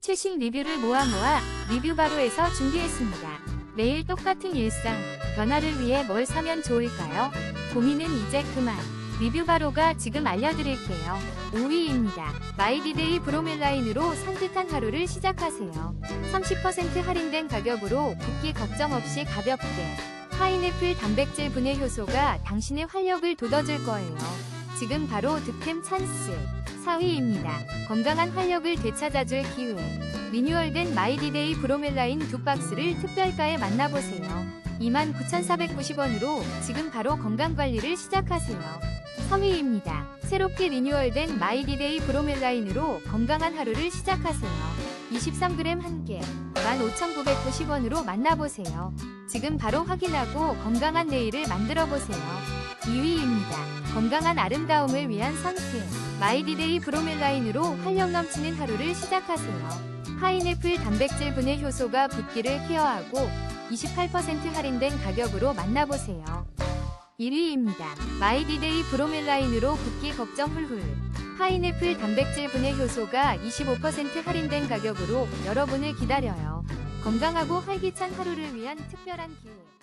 최신 리뷰를 모아 모아 리뷰 바로에서 준비했습니다. 매일 똑같은 일상, 변화를 위해 뭘 사면 좋을까요? 고민은 이제 그만. 리뷰 바로가 지금 알려드릴게요. 5위입니다. 마이디데이 브로멜라인으로 산뜻한 하루를 시작하세요. 30% 할인된 가격으로 붓기 걱정 없이 가볍게. 파인애플 단백질 분해 효소가 당신의 활력을 돋워줄 거예요. 지금 바로 득템 찬스. 4위입니다. 건강한 활력을 되찾아줄 기회. 리뉴얼된 마이디데이 브로멜라인 두 박스를 특별가에 만나보세요. 29,490원으로 지금 바로 건강관리를 시작하세요. 3위입니다. 새롭게 리뉴얼된 마이디데이 브로멜라인으로 건강한 하루를 시작하세요. 23g 1개, 15,990원으로 만나보세요. 지금 바로 확인하고 건강한 내일을 만들어보세요. 2위입니다. 건강한 아름다움을 위한 선택. 마이디데이 브로멜라인으로 활력 넘치는 하루를 시작하세요. 파인애플 단백질 분해 효소가 붓기를 케어하고 28% 할인된 가격으로 만나보세요. 1위입니다. 마이디데이 브로멜라인으로 붓기 걱정 훌훌. 파인애플 단백질 분해 효소가 25% 할인된 가격으로 여러분을 기다려요. 건강하고 활기찬 하루를 위한 특별한 기회.